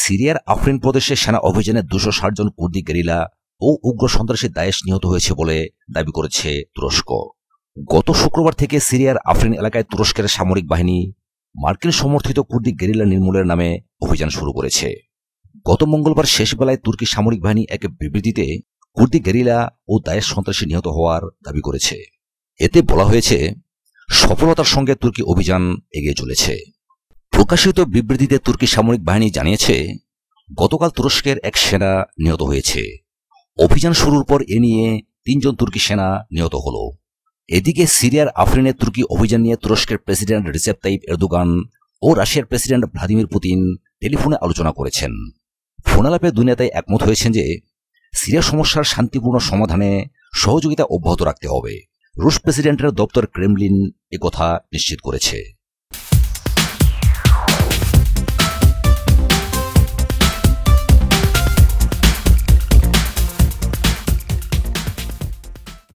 সিরিয়ার আফরিন প্রদেশে সেনা অভিযানে দুশো জন কুর্দি গেরিলা ও উগ্র সন্ত্রাসী দায়েশ নিহত হয়েছে বলে দাবি করেছে তুরস্ক। গত শুক্রবার থেকে সিরিয়ার আফরিন এলাকায় তুরস্কের সামরিক বাহিনী মার্কিন সমর্থিত কুর্দি গেরিলা নির্মূলের নামে অভিযান শুরু করেছে। গত মঙ্গলবার শেষ বেলায় তুর্কি সামরিক বাহিনী এক বিবৃতিতে কুর্দি গেরিলা ও দায়েশ সন্ত্রাসী নিহত হওয়ার দাবি করেছে। এতে বলা হয়েছে, সফলতার সঙ্গে তুর্কি অভিযান এগিয়ে চলেছে। প্রকাশিত বিবৃতিতে তুর্কি সামরিক বাহিনী জানিয়েছে, গতকাল তুরস্কের এক সেনা নিহত হয়েছে। অভিযান শুরুর পর এ নিয়ে তিনজন তুর্কি সেনা নিহত হল। এদিকে সিরিয়ার আফরিনে তুর্কি অভিযান নিয়ে তুরস্কের প্রেসিডেন্ট রিসেপ তাইপ এরদোগান ও রাশিয়ার প্রেসিডেন্ট ভ্লাদিমির পুতিন টেলিফোনে আলোচনা করেছেন। ফোনালাপে দুনিয়াতে একমত হয়েছেন যে, সিরিয়া সমস্যার শান্তিপূর্ণ সমাধানে সহযোগিতা অব্যাহত রাখতে হবে। রুশ প্রেসিডেন্টের দপ্তর ক্রেমলিন একথা নিশ্চিত করেছে।